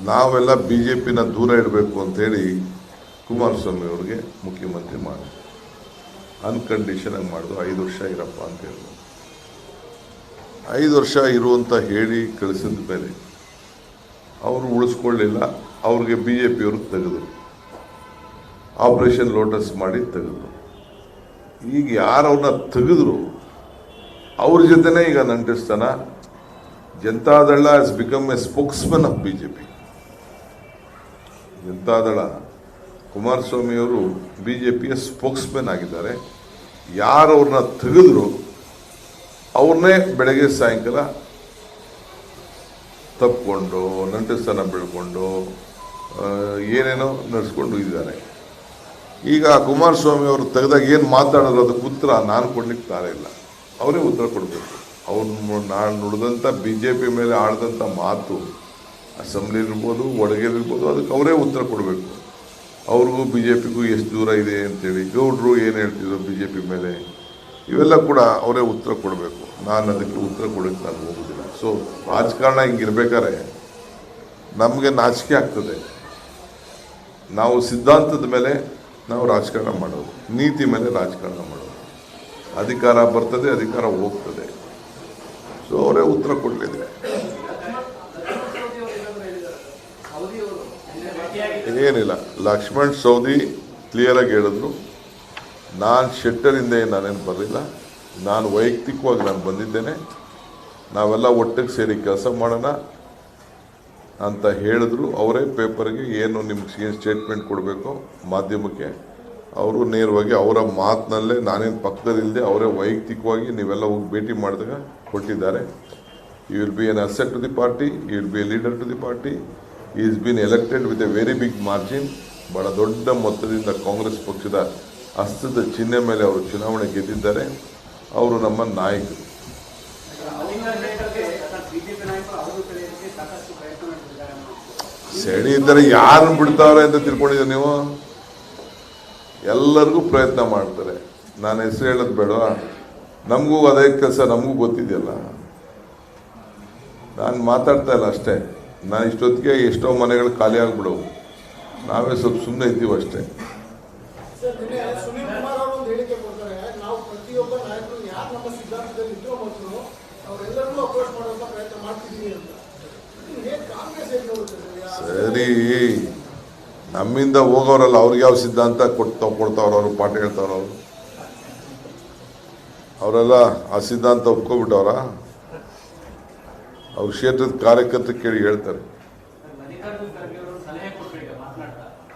ನಾವೆಲ್ಲ B J ಪಿನ ದೂರ ಇಡಬೇಕು ಅಂತೇಳಿ ಕುಮಾರಸ್ವಾಮಿ ಅವ್ರಿಗೆ ಮುಖ್ಯಮಂತ್ರಿ ಮಾಡಿ. ಅನ್ಕಂಡೀಷನ್ ಆಗಿ ಮಾಡಿದ್ರು. ಐದು ವರ್ಷ ಇರಪ್ಪ ಅಂತ ಹೇಳಿದ್ರು. ಐದು ವರ್ಷ ಇರುವಂತ ಹೇಳಿ ಕಳಿಸಿದ ಮೇಲೆ ಅವರು ಉಳಿಸ್ಕೊಳ್ಳಿಲ್ಲ. ಅವ್ರಿಗೆ ಬಿ ಜೆ ಪಿಯವರು ತೆಗೆದ್ರು. ಆಪರೇಷನ್ ಲೋಟಸ್ ಮಾಡಿ ತೆಗೆದ್ರು. ಈಗ ಯಾರು ಅವ್ರನ್ನ ತೆಗೆದ್ರು? ಅವ್ರ ಜೊತೆನೇ ಈಗ ನಂಟಿಸ್ತಾನ. Janata Dal has become a spokesman of B J P Janata Dal ಕುಮಾರಸ್ವಾಮಿಯವರು ಬಿ ಜೆ ಪಿಯ ಸ್ಪೋಕ್ಸ್ಮನ್ ಆಗಿದ್ದಾರೆ. ಯಾರು ಅವ್ರನ್ನ ತೆಗೆದ್ರು, ಅವ್ರನ್ನೇ ಬೆಳಗ್ಗೆ ಸಾಯಂಕಾಲ ತಪ್ಪಿಕೊಂಡು ನಂಟಸ್ಥಾನ ಬೆಳ್ಕೊಂಡು ಏನೇನೋ ನಡೆಸ್ಕೊಂಡು ಇದ್ದಾರೆ ಈಗ ಕುಮಾರಸ್ವಾಮಿ ಅವರು ತೆಗೆದಾಗ ಏನು ಮಾತಾಡೋದು ಅದಕ್ಕೆ ಉತ್ತರ ನಾನು ಕೊಡ್ಲಿಕ್ಕೆ ತಾರೆ ಇಲ್ಲ. ಅವರೇ ಉತ್ತರ ಕೊಡಬೇಕು. ಅವ್ರು ನಾನು ನುಡಿದಂಥ ಬಿ ಜೆ ಪಿ ಮೇಲೆ ಆಡಿದಂಥ ಮಾತು ಅಸೆಂಬ್ಲಿ ಇರ್ಬೋದು ಅದಕ್ಕೆ ಅವರೇ ಉತ್ತರ ಕೊಡಬೇಕು. ಅವ್ರಿಗೂ ಬಿ ಜೆ ಪಿಗೂ ಎಷ್ಟು ದೂರ ಇದೆ ಅಂತೇಳಿ, ಗೌಡ್ರು ಏನು ಹೇಳ್ತಿದ್ರು ಬಿ ಜೆ ಪಿ ಮೇಲೆ, ಇವೆಲ್ಲ ಕೂಡ ಅವರೇ ಉತ್ತರ ಕೊಡಬೇಕು. ನಾನು ಅದಕ್ಕೆ ಉತ್ತರ ಕೊಡೋಕ್ಕೆ ನಾನು ಹೋಗೋದಿಲ್ಲ. ಸೊ ರಾಜಕಾರಣ ಹಿಂಗಿರ್ಬೇಕಾದ್ರೆ ನಮಗೆ ನಾಚಿಕೆ ಆಗ್ತದೆ. ನಾವು ಸಿದ್ಧಾಂತದ ಮೇಲೆ ನಾವು ರಾಜಕಾರಣ ಮಾಡೋದು, ನೀತಿ ಮೇಲೆ ರಾಜಕಾರಣ ಮಾಡೋದು. ಅಧಿಕಾರ ಬರ್ತದೆ, ಅಧಿಕಾರ ಹೋಗ್ತದೆ. ಸೊ ಅವರೇ ಉತ್ತರ ಕೊಡಲಿದೆ ಏನಿಲ್ಲ. ಲಕ್ಷ್ಮಣ್ ಸೌದಿ ಕ್ಲಿಯರ್ ಆಗಿ ಹೇಳಿದ್ರು ನಾನು ಶೆಟ್ಟರಿಂದ ನಾನೇನು ಬರಲಿಲ್ಲ. ನಾನು ವೈಯಕ್ತಿಕವಾಗಿ ನಾನು ಬಂದಿದ್ದೇನೆ. ನಾವೆಲ್ಲ ಒಟ್ಟಿಗೆ ಸೇರಿ ಕೆಲಸ ಮಾಡೋಣ ಅಂತ ಹೇಳಿದ್ರು. ಅವರೇ ಪೇಪರ್ಗೆ ಏನು ನಿಮ್ಗೆ ಏನು ಸ್ಟೇಟ್ಮೆಂಟ್ ಕೊಡಬೇಕು ಮಾಧ್ಯಮಕ್ಕೆ, ಅವರು ನೇರವಾಗಿ ಅವರ ಮಾತಿನಲ್ಲೇ, ನಾನೇನು ಪಕ್ಕದಲ್ಲಿಲ್ಲದೆ ಅವರೇ ವೈಯಕ್ತಿಕವಾಗಿ ನೀವೆಲ್ಲ ಹೋಗಿ ಭೇಟಿ ಮಾಡಿದಾಗ ಕೊಟ್ಟಿದ್ದಾರೆ. You will be an asset to the party you will be a leader to the party is been elected with a very big margin ಬಹಳ ದೊಡ್ಡ ಮೊತ್ತದಿಂದ ಕಾಂಗ್ರೆಸ್ ಪಕ್ಷದ ಹಸ್ತದ ಚಿಹ್ನೆ ಮೇಲೆ ಅವರು ಚುನಾವಣೆ ಗೆದ್ದಿದ್ದಾರೆ. ಅವರು ನಮ್ಮ ನಾಯಕರು. ಬಿಜೆಪಿ ನಾಯಕರು ಅವರು ಸೆಳೆಯೋದಕ್ಕೆ ಸಾಕಷ್ಟು ಪ್ರಯತ್ನ ಮಾಡಿದ್ದಾರೆ ಸೆಳಿ ಇದ್ದರೆ ಯಾರನ್ನು ಬಿಡ್ತಾರೆ ಅಂತ ತಿಳ್ಕೊಂಡಿದ್ದೀರಿ ನೀವು? ಎಲ್ಲರಿಗೂ ಪ್ರಯತ್ನ ಮಾಡ್ತಾರೆ. ನಾನು ಹೆಸರು ಹೇಳೋದು ಬೇಡವಾ ನಮಗೂ ಅದೇ ಕೆಲಸ, ನಮಗೂ ಗೊತ್ತಿದೆಯಲ್ಲ. ನಾನು ಮಾತಾಡ್ತಾ ಇಲ್ಲ ಅಷ್ಟೇ. ನಾನು ಇಷ್ಟೊತ್ತಿಗೆ ಎಷ್ಟೋ ಮನೆಗಳು ಖಾಲಿ ಆಗ್ಬಿಡವು. ನಾವೇ ಸ್ವಲ್ಪ ಸುಮ್ಮನೆ ಇದ್ದೀವಿ ಅಷ್ಟೇ. ಸರ್ ನಮ್ಮಿಂದ ಹೋಗೋರಲ್ಲ ಅವ್ರಿಗೆ ಯಾವ ಸಿದ್ಧಾಂತ ಕೊಟ್ಟು ಕೊಡ್ತಾವ್ರ ಅವರು ಪಾಠ ಹೇಳ್ತಾವ್ರ ಅವರು? ಅವರೆಲ್ಲ ಆ ಸಿದ್ಧಾಂತ ಒಪ್ಕೊಬಿಟ್ಟವ್ರ? ಅವ್ರ ಕ್ಷೇತ್ರದ ಕಾರ್ಯಕರ್ತರು ಕೇಳಿ ಹೇಳ್ತಾರೆ.